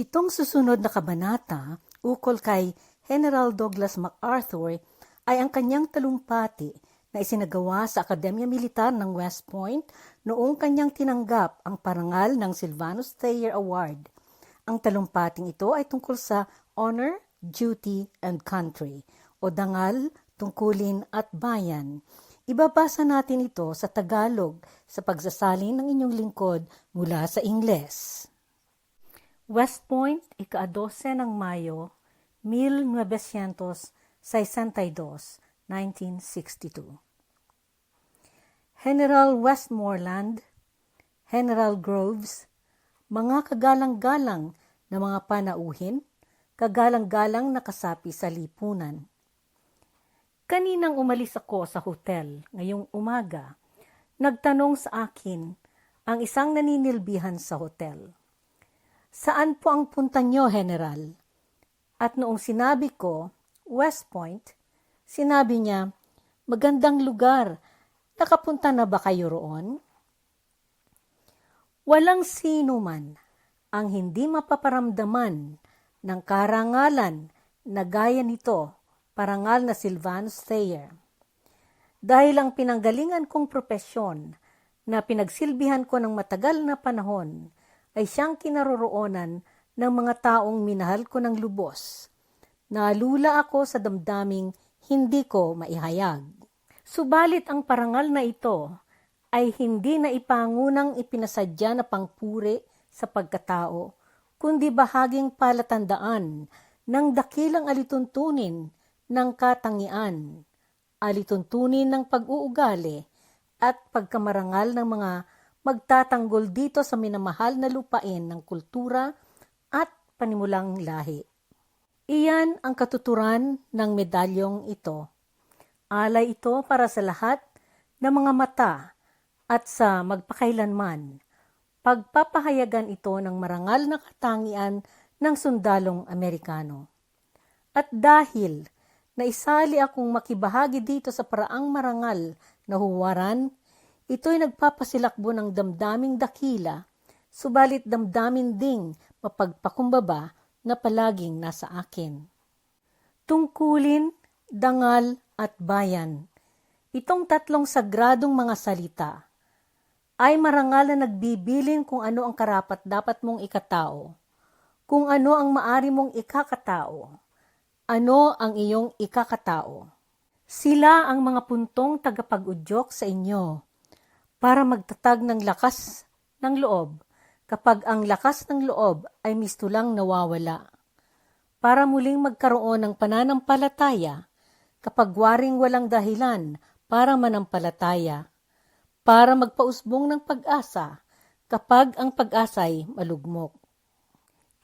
Itong susunod na kabanata, ukol kay General Douglas MacArthur, ay ang kanyang talumpati na isinagawa sa Akademya Militar ng West Point noong kanyang tinanggap ang parangal ng Silvanus Thayer Award. Ang talumpating ito ay tungkol sa honor, duty, and country o dangal, tungkulin at bayan. Ibabasa natin ito sa Tagalog sa pagsasalin ng inyong lingkod mula sa Ingles. West Point, ika-12 ng Mayo, 1962, 1962. General Westmoreland, General Groves, mga kagalang-galang na mga panauhin, kagalang-galang na kasapi sa lipunan. Kaninang umalis ako sa hotel ngayong umaga, nagtanong sa akin ang isang naninilbihan sa hotel. Saan po ang punta nyo, General? At noong sinabi ko, West Point, sinabi niya, magandang lugar, nakapunta na ba kayo roon? Walang sino man ang hindi mapaparamdaman ng karangalan na gaya nito, parangal na Silvanus Thayer. Dahil ang pinanggalingan kong propesyon na pinagsilbihan ko ng matagal na panahon ay siyang kinaroroonan ng mga taong minahal ko ng lubos. Naalula ako sa damdaming hindi ko maihayag. Subalit ang parangal na ito ay hindi na ipangunang ipinasadya na pangpuri sa pagkatao, kundi bahaging palatandaan ng dakilang alituntunin ng katangian, alituntunin ng pag-uugali at pagkamarangal ng mga magtatanggol dito sa minamahal na lupain ng kultura at panimulang lahi. Iyan ang katuturan ng medalyong ito. Alay ito para sa lahat ng mga mata at sa magpakailanman. Pagpapahayagan ito ng marangal na katangian ng sundalong Amerikano. At dahil naisali akong makibahagi dito sa paraang marangal na huwaran, ito'y nagpapasilakbo ng damdaming dakila, subalit damdamin ding mapagpakumbaba na palaging nasa akin. Tungkulin, dangal at bayan. Itong tatlong sagradong mga salita ay marangal na nagbibilin kung ano ang karapat dapat mong ikatao, kung ano ang maari mong ikakatao, ano ang iyong ikakatao. Sila ang mga puntong tagapag-udyok sa inyo para magtatag ng lakas ng loob kapag ang lakas ng loob ay mistulang nawawala. Para muling magkaroon ng pananampalataya kapag waring walang dahilan para manampalataya. Para magpausbong ng pag-asa kapag ang pag-asa'y malugmok.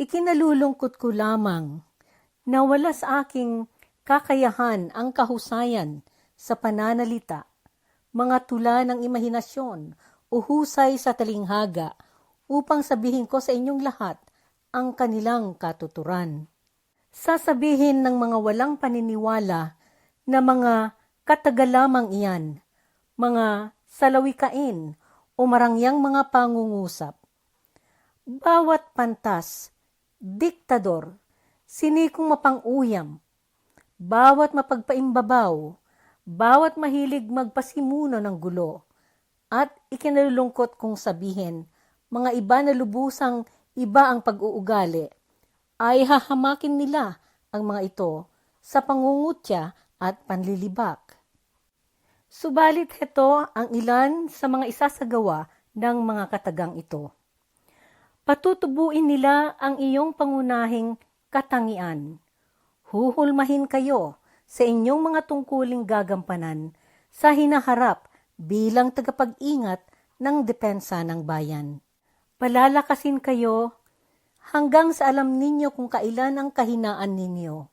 Ikinalulungkot ko lamang na wala sa aking kakayahan ang kahusayan sa pananalita, mga tula ng imahinasyon o husay sa talinghaga upang sabihin ko sa inyong lahat ang kanilang katuturan. Sasabihin ng mga walang paniniwala na mga katagalamang iyan, mga salawikain o marangyang mga pangungusap. Bawat pantas, diktador, sinikong mapanguyam, bawat mapagpaimbabaw, bawat mahilig magpasimuno ng gulo, at ikinalulungkot kong sabihin, mga iba na lubusang iba ang pag-uugali, ay hahamakin nila ang mga ito sa pangungutya at panlilibak. Subalit heto ang ilan sa mga isasagawa ng mga katagang ito. Patutubuin nila ang iyong pangunahing katangian. Huhulmahin kayo sa inyong mga tungkuling gagampanan sa hinaharap bilang tagapag-ingat ng depensa ng bayan. Palalakasin kayo hanggang sa alam ninyo kung kailan ang kahinaan ninyo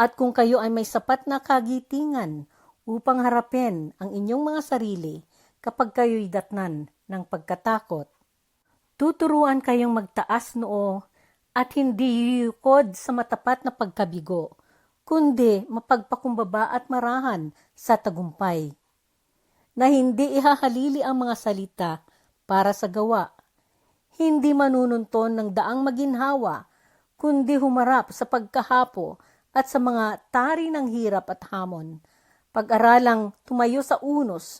at kung kayo ay may sapat na kagitingan upang harapin ang inyong mga sarili kapag kayo'y datnan ng pagkatakot. Tuturuan kayong magtaas noo at hindi yuyukod sa matapat na pagkabigo, kundi mapagpakumbaba at marahan sa tagumpay. Na hindi ihahalili ang mga salita para sa gawa, hindi manununton ng daang maginhawa, kundi humarap sa pagkahapo at sa mga tari ng hirap at hamon. Pag-aralang tumayo sa unos,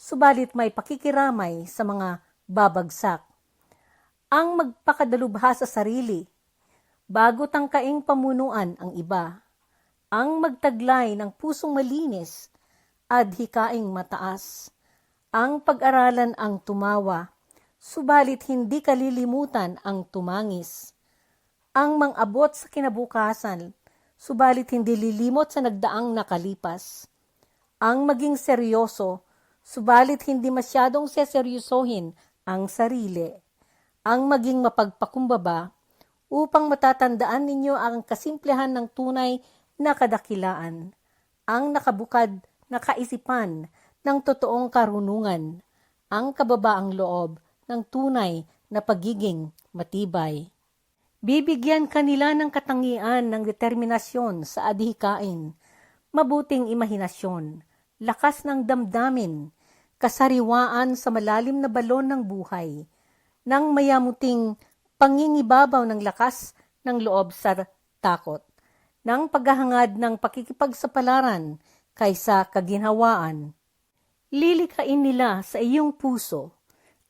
subalit may pakikiramay sa mga babagsak. Ang magpakadalubha sa sarili, bago tangkaing pamunuan ang iba. Ang magtaglay ng pusong malinis, adhikaing mataas. Ang pag-aralan ang tumawa, subalit hindi kalilimutan ang tumangis. Ang mang-abot sa kinabukasan, subalit hindi lilimot sa nagdaang nakalipas. Ang maging seryoso, subalit hindi masyadong seseryosohin ang sarili. Ang maging mapagpakumbaba, upang matatandaan ninyo ang kasimplehan ng tunay na kadakilaan, ang nakabukad na kaisipan ng totoong karunungan, ang kababaang loob ng tunay na pagiging matibay. Bibigyan kanila ng katangian ng determinasyon sa adhikain, mabuting imahinasyon, lakas ng damdamin, kasariwaan sa malalim na balon ng buhay, ng mayamuting pangingibabaw ng lakas ng loob sa takot, ng paghahangad ng pakikipagsapalaran kaysa kaginhawaan. Lilikain nila sa iyong puso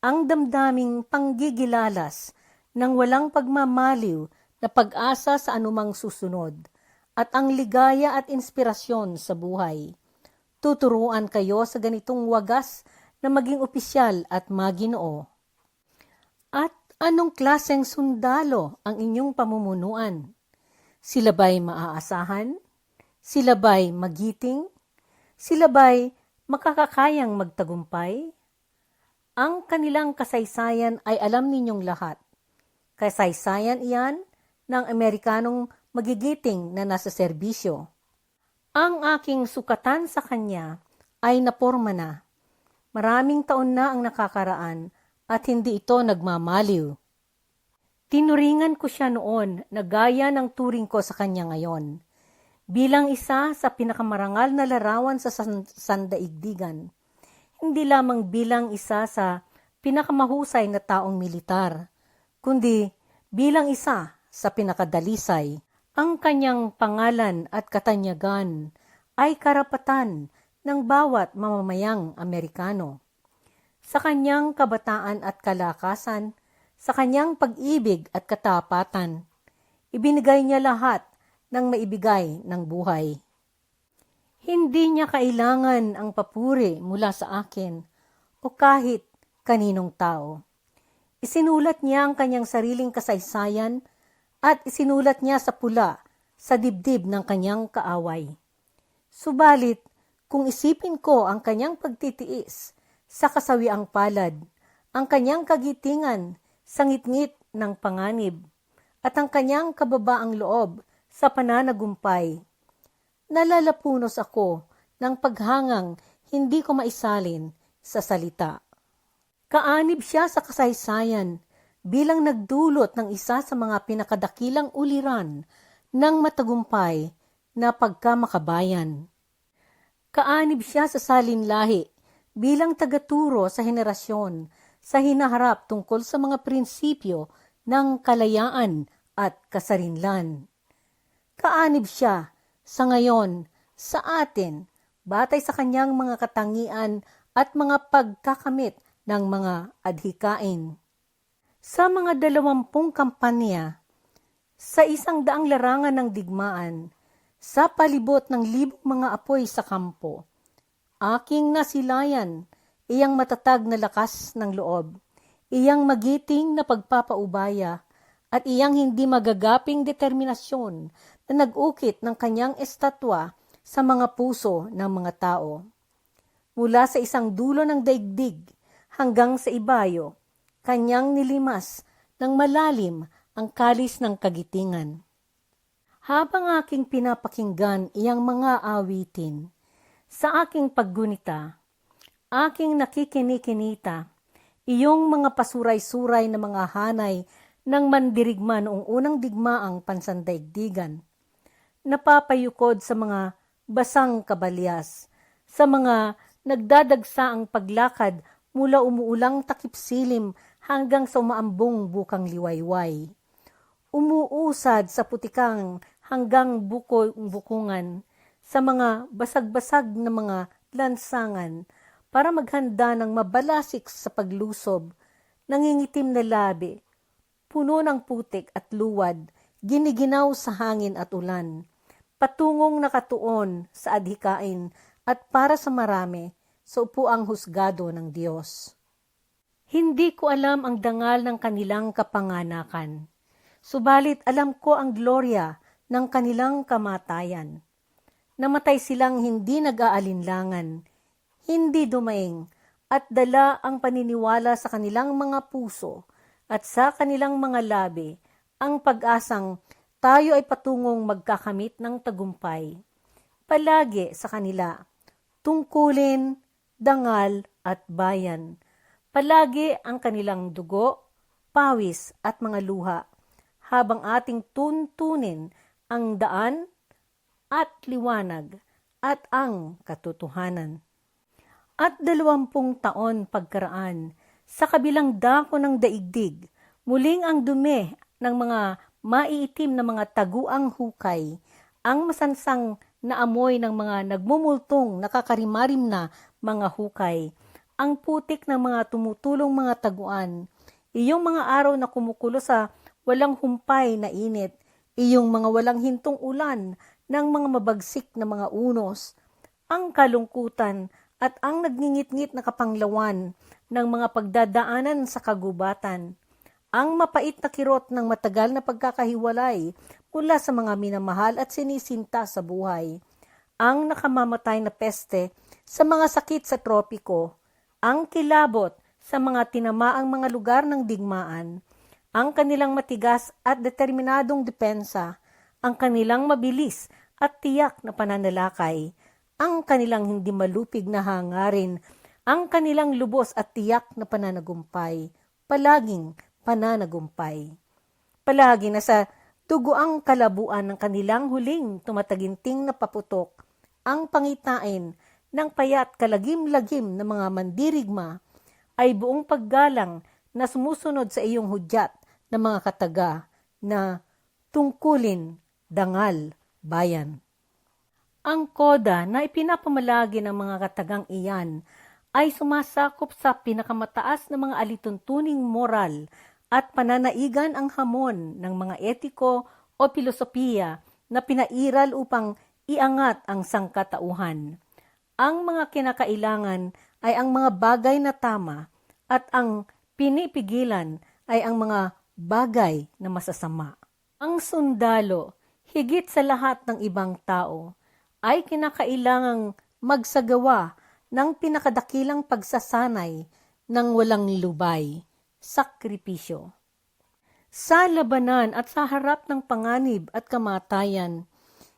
ang damdaming panggigilalas ng walang pagmamaliw na pag-asa sa anumang susunod at ang ligaya at inspirasyon sa buhay. Tuturuan kayo sa ganitong wagas na maging opisyal at maginoo. At anong klaseng sundalo ang inyong pamumunuan? Sila ba'y maaasahan? Sila ba'y magiting? Sila ba'y makakakayang magtagumpay? Ang kanilang kasaysayan ay alam ninyong lahat kasaysayan iyan ng Amerikanong magigiting na nasa serbisyo. Ang aking sukatan sa kanya ay naporma na. Maraming taon na ang nakakaraan at hindi ito nagmamaliw. Tinuringan ko siya noon na gaya ng turing ko sa kanya ngayon. Bilang isa sa pinakamarangal na larawan sa san- sandaigdigan. Hindi lamang bilang isa sa pinakamahusay na taong militar kundi bilang isa sa pinakadalisay. Ang kanyang pangalan at katanyagan ay karapatan ng bawat mamamayang Amerikano. Sa kanyang kabataan at kalakasan, sa kanyang pag-ibig at katapatan, ibinigay niya lahat ng maibigay ng buhay. Hindi niya kailangan ang papuri mula sa akin o kahit kaninong tao. Isinulat niya ang kanyang sariling kasaysayan at isinulat niya sa pula sa dibdib ng kanyang kaaway. Subalit, kung isipin ko ang kanyang pagtitiis sa kasawiang palad, ang kanyang kagitingan sa ngitngit ng panganib, at ang kanyang kababaang loob sa pananagumpay, nalalapunos ako ng paghangang hindi ko maisalin sa salita. Kaanib siya sa kasaysayan bilang nagdulot ng isa sa mga pinakadakilang uliran ng matagumpay na pagkamakabayan. Kaanib siya sa salinlahi bilang tagaturo sa henerasyon sa hinaharap tungkol sa mga prinsipyo ng kalayaan at kasarinlan. Kaanib siya sa ngayon sa atin batay sa kanyang mga katangian at mga pagkakamit ng mga adhikain. Sa mga dalawampung kampanya, sa isang daang larangan ng digmaan, sa palibot ng libong mga apoy sa kampo, aking nasilayan, iyang matatag na lakas ng loob, iyang magiting na pagpapaubaya, at iyang hindi magagaping determinasyon na nag-ukit ng kanyang estatwa sa mga puso ng mga tao. Mula sa isang dulo ng daigdig, hanggang sa ibayo, kanyang nilimas ng malalim ang kalis ng kagitingan. Habang aking pinapakinggan iyang mga awitin, sa aking paggunita, aking nakikinikinita, iyong mga pasuray-suray na mga hanay ng mandirigma noong unang digmaang pansandaigdigan. Napapayukod sa mga basang kabalyas, sa mga nagdadagsa ang paglakad mula umuulang takip silim hanggang sa umaambong bukang liwayway. umuusad sa putikang hanggang buko-bukungan sa mga basag-basag na mga lansangan para maghanda ng mabalasik sa paglusob, nangingitim na labi, puno ng putik at luwad, giniginaw sa hangin at ulan, patungong nakatuon sa adhikain at para sa marami sa upuang husgado ng Diyos. Hindi ko alam ang dangal ng kanilang kapanganakan, subalit alam ko ang gloria ng kanilang kamatayan. Namatay silang hindi nag-aalinlangan, hindi dumaing, at dala ang paniniwala sa kanilang mga puso at sa kanilang mga labi ang pag-asang tayo ay patungong magkakamit ng tagumpay. Palagi sa kanila, tungkulin, dangal at bayan. Palagi ang kanilang dugo, pawis at mga luha, habang ating tuntunin ang daan at liwanag at ang katotohanan. At dalawampung taon pagkaraan, sa kabilang dako ng daigdig, muling ang dumi ng mga maiitim na mga taguang hukay, ang masansang na amoy ng mga nagmumultong nakakarimarim na mga hukay, ang putik ng mga tumutulong mga taguan, iyong mga araw na kumukulo sa walang humpay na init, iyong mga walang hintong ulan ng mga mabagsik na mga unos, ang kalungkutan at ang nagngingit-ngit na kapanglawan ng mga pagdadaanan sa kagubatan, ang mapait na kirot ng matagal na pagkakahiwalay mula sa mga minamahal at sinisinta sa buhay, ang nakamamatay na peste sa mga sakit sa tropiko, ang kilabot sa mga tinamaang mga lugar ng digmaan, ang kanilang matigas at determinadong depensa, ang kanilang mabilis at tiyak na pananalakay, ang kanilang hindi malupig na hangarin, ang kanilang lubos at tiyak na pananagumpay, palaging pananagumpay. Palagi na sa duguang kalabuan ng kanilang huling tumataginting na paputok, ang pangitain ng payat kalagim-lagim ng mga mandirigma ay buong paggalang na sumusunod sa iyong hudyat ng mga kataga na tungkulin, dangal, bayan. Ang koda na ipinapamalagi ng mga katagang iyan ay sumasakop sa pinakamataas na mga alituntuning moral at pananaigan ang hamon ng mga etiko o filosofiya na pinairal upang iangat ang sangkatauhan. Ang mga kinakailangan ay ang mga bagay na tama at ang pinipigilan ay ang mga bagay na masasama. Ang sundalo, higit sa lahat ng ibang tao, ay kinakailangang magsagawa ng pinakadakilang pagsasanay ng walang lubay, sakripisyo. Sa labanan at sa harap ng panganib at kamatayan,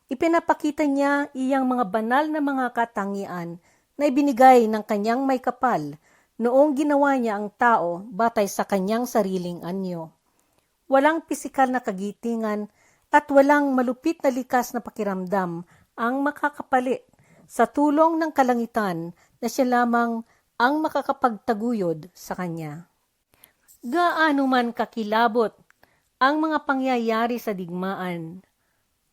ipinapakita niya iyang mga banal na mga katangian na ibinigay ng kanyang may kapal noong ginawa niya ang tao batay sa kanyang sariling anyo. Walang pisikal na kagitingan at walang malupit na likas na pakiramdam ang makakapalit sa tulong ng kalangitan na siya lamang ang makakapagtaguyod sa kanya. Gaano man kakilabot ang mga pangyayari sa digmaan,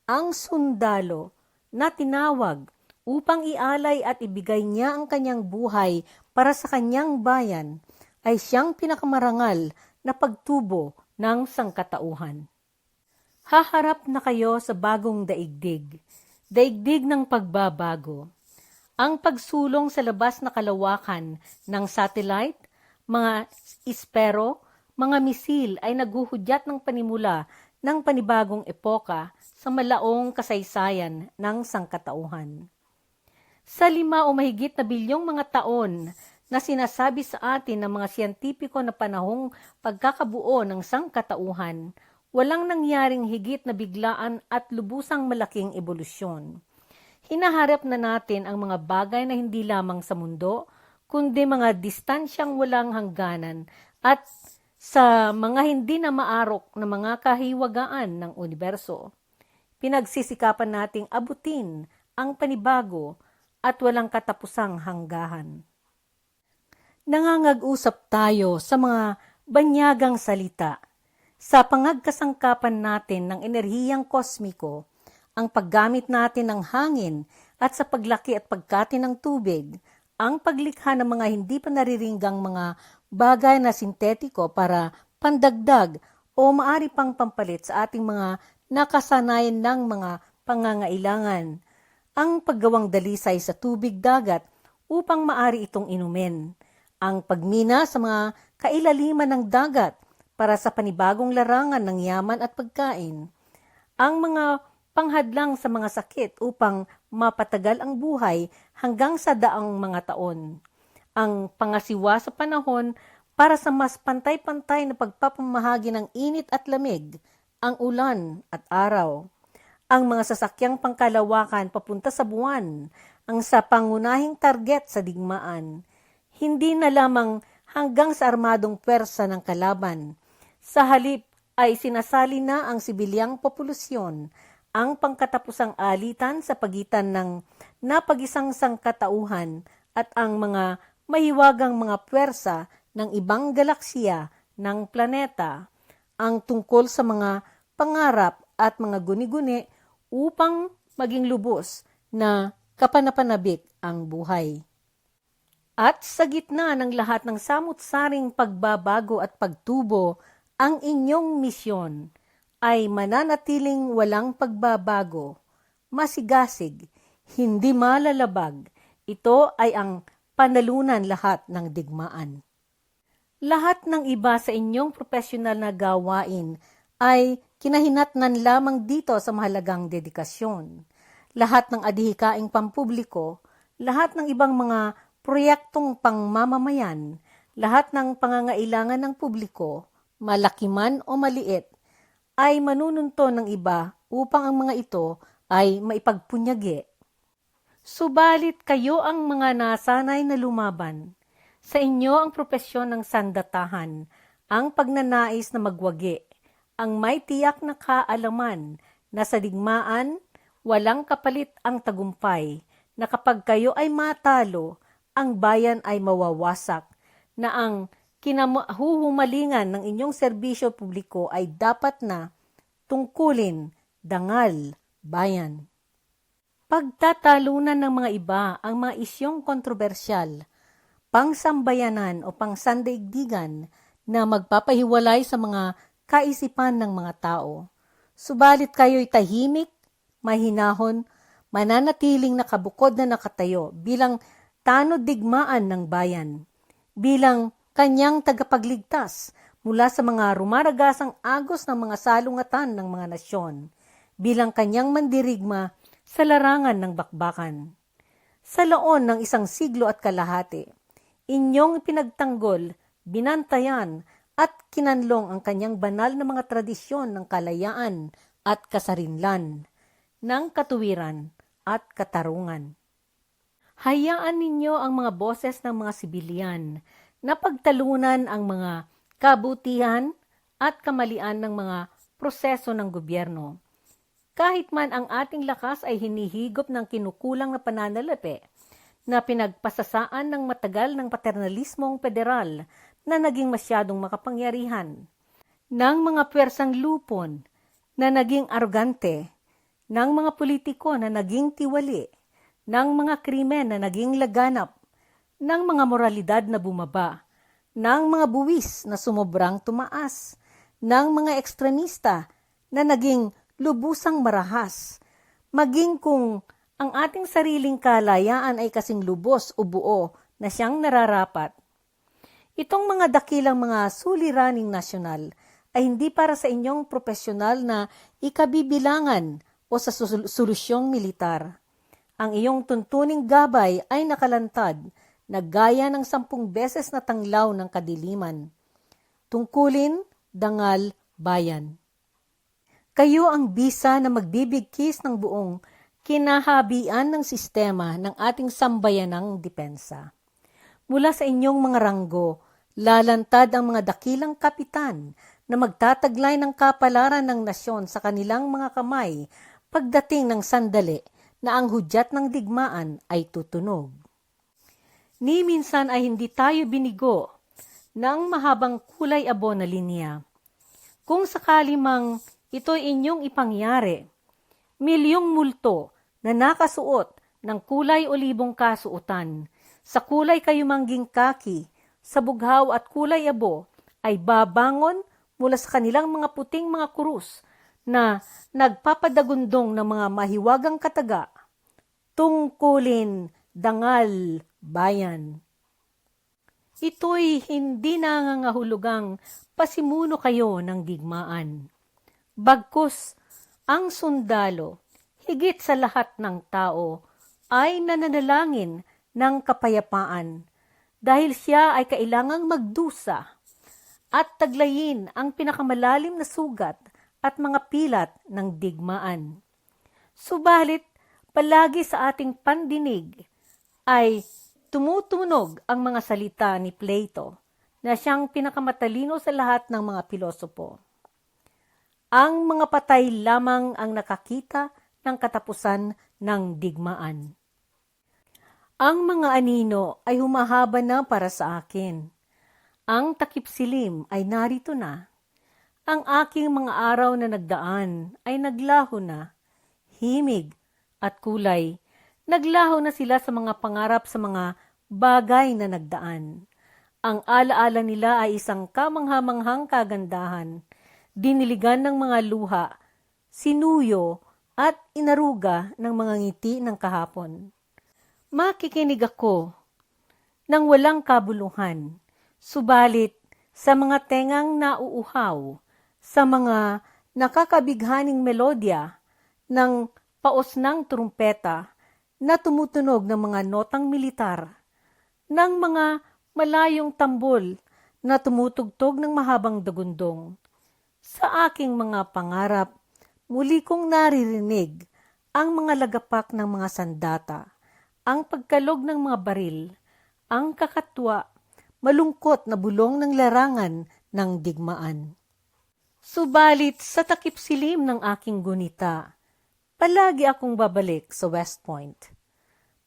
ang sundalo na tinawag upang ialay at ibigay niya ang kanyang buhay para sa kanyang bayan ay siyang pinakamarangal na pagtubo ng sangkatauhan. Haharap na kayo sa bagong daigdig, daigdig ng pagbabago. Ang pagsulong sa labas na kalawakan ng satellite, mga ispero, mga misil ay naguhudyat ng panimula ng panibagong epoka sa malaong kasaysayan ng sangkatauhan. Sa lima o mahigit na bilyong mga taon na sinasabi sa atin ng mga siyentipiko na panahong pagkakabuo ng sangkatauhan, walang nangyaring higit na biglaan at lubusang malaking ebolusyon. Hinaharap na natin ang mga bagay na hindi lamang sa mundo, kundi mga distansyang walang hangganan at sa mga hindi na maarok na mga kahiwagaan ng universo. Pinagsisikapan nating abutin ang panibago at walang katapusang hanggahan. Nangangag-usap tayo sa mga banyagang salita Sa pangagkasangkapan natin ng enerhiyang kosmiko, ang paggamit natin ng hangin at sa paglaki at pagkati ng tubig, ang paglikha ng mga hindi pa nariringgang mga bagay na sintetiko para pandagdag o maari pang pampalit sa ating mga nakasanayan ng mga pangangailangan. Ang paggawang dalisay sa tubig dagat upang maari itong inumin. Ang pagmina sa mga kailaliman ng dagat para sa panibagong larangan ng yaman at pagkain. Ang mga panghadlang sa mga sakit upang mapatagal ang buhay hanggang sa daang mga taon. Ang pangasiwa sa panahon para sa mas pantay-pantay na pagpapamahagi ng init at lamig, ang ulan at araw. Ang mga sasakyang pangkalawakan papunta sa buwan, ang sa pangunahing target sa digmaan. Hindi na lamang hanggang sa armadong pwersa ng kalaban. Sa halip ay sinasali na ang sibilyang populasyon, ang pangkatapusang alitan sa pagitan ng napagisang sangkatauhan at ang mga mahiwagang mga pwersa ng ibang galaksiya ng planeta, ang tungkol sa mga pangarap at mga guni-guni upang maging lubos na kapanapanabik ang buhay. At sa gitna ng lahat ng samut-saring pagbabago at pagtubo, ang inyong misyon ay mananatiling walang pagbabago, masigasig, hindi malalabag. Ito ay ang panalunan lahat ng digmaan. Lahat ng iba sa inyong profesional na gawain ay kinahinatnan lamang dito sa mahalagang dedikasyon. Lahat ng adihikaing pampubliko, lahat ng ibang mga proyektong pangmamamayan, lahat ng pangangailangan ng publiko, malaki man o maliit, ay manununto ng iba upang ang mga ito ay maipagpunyagi. Subalit kayo ang mga nasanay na lumaban. Sa inyo ang propesyon ng sandatahan, ang pagnanais na magwagi, ang may tiyak na kaalaman na sa digmaan, walang kapalit ang tagumpay, na kapag kayo ay matalo, ang bayan ay mawawasak, na ang kinahuhumalingan ng inyong serbisyo publiko ay dapat na tungkulin, dangal, bayan. Pagtatalunan ng mga iba ang mga isyong kontrobersyal, pangsambayanan o pangsandaigdigan na magpapahiwalay sa mga kaisipan ng mga tao. Subalit kayo'y tahimik, mahinahon, mananatiling nakabukod na nakatayo bilang tanod digmaan ng bayan, bilang kanyang tagapagligtas mula sa mga rumaragasang agos ng mga salungatan ng mga nasyon, bilang kanyang mandirigma sa larangan ng bakbakan. Sa laon ng isang siglo at kalahati, inyong pinagtanggol, binantayan, at kinanlong ang kanyang banal na mga tradisyon ng kalayaan at kasarinlan, ng katuwiran at katarungan. Hayaan ninyo ang mga boses ng mga sibilyan na pagtalunan ang mga kabutihan at kamalian ng mga proseso ng gobyerno. Kahit man ang ating lakas ay hinihigop ng kinukulang na pananalapi na pinagpasasaan ng matagal ng paternalismong federal na naging masyadong makapangyarihan, ng mga pwersang lupon na naging arugante, ng mga politiko na naging tiwali, ng mga krimen na naging laganap, ng mga moralidad na bumaba, ng mga buwis na sumobrang tumaas, ng mga ekstremista na naging lubusang marahas, maging kung ang ating sariling kalayaan ay kasing lubos o buo na siyang nararapat. Itong mga dakilang mga suliraning nasyonal ay hindi para sa inyong profesional na ikabibilangan o sa solusyong militar. Ang iyong tuntuning gabay ay nakalantad na gaya ng sampung beses na tanglaw ng kadiliman. Tungkulin, dangal, bayan. Kayo ang bisa na magbibigkis ng buong kinahabian ng sistema ng ating sambayanang depensa. Mula sa inyong mga ranggo, lalantad ang mga dakilang kapitan na magtataglay ng kapalaran ng nasyon sa kanilang mga kamay pagdating ng sandali na ang hudyat ng digmaan ay tutunog. Ni minsan ay hindi tayo binigo ng mahabang kulay abo na linya. Kung sakali mang ito'y inyong ipangyari, milyong multo na nakasuot ng kulay olibong kasuotan, sa kulay kayumangging kaki, sa bughaw at kulay abo, ay babangon mula sa kanilang mga puting mga kurus na nagpapadagundong ng mga mahiwagang kataga, tungkulin, dangal, bayan. Ito'y hindi nangangahulugang pasimuno kayo ng digmaan. Bagkus, ang sundalo, higit sa lahat ng tao, ay nananalangin ng kapayapaan dahil siya ay kailangang magdusa at taglayin ang pinakamalalim na sugat at mga pilat ng digmaan. Subalit, palagi sa ating pandinig ay tumutunog ang mga salita ni Plato na siyang pinakamatalino sa lahat ng mga pilosopo. Ang mga patay lamang ang nakakita ng katapusan ng digmaan. Ang mga anino ay humahaba na para sa akin. Ang takip silim ay narito na. Ang aking mga araw na nagdaan ay naglaho na. Himig at kulay, naglaho na sila sa mga pangarap sa mga bagay na nagdaan. Ang alaala nila ay isang kamanghamanghang kagandahan, diniligan ng mga luha, sinuyo at inaruga ng mga ngiti ng kahapon. Makikinig ako ng walang kabuluhan, subalit sa mga tengang nauuhaw, sa mga nakakabighaning melodya ng paos ng trumpeta na tumutunog ng mga notang militar, ng mga malayong tambol na tumutugtog ng mahabang dagundong. Sa aking mga pangarap, muli kong naririnig ang mga lagapak ng mga sandata, ang pagkalog ng mga baril, ang kakatwa, malungkot na bulong ng larangan ng digmaan. Subalit sa takip silim ng aking gunita, palagi akong babalik sa West Point.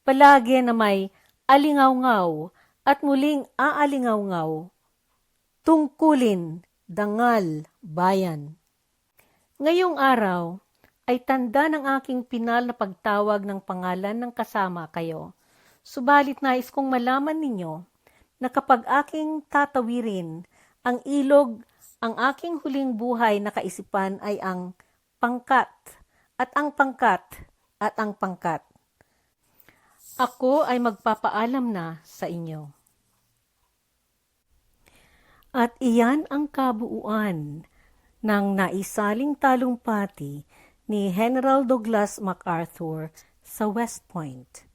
Palagi na may alingaw-ngaw at muling aalingaw-ngaw. Tungkulin, dangal, bayan. Ngayong araw ay tanda ng aking pinal na pagtawag ng pangalan ng kasama kayo. Subalit nais kong malaman ninyo na kapag aking tatawirin ang ilog, ang aking huling buhay na kaisipan ay ang pangkat at ang pangkat at ang pangkat. Ako ay magpapaalam na sa inyo. At iyan ang kabuuan ng naisaling talumpati ni General Douglas MacArthur sa West Point.